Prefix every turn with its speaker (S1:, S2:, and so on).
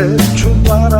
S1: 대충 알아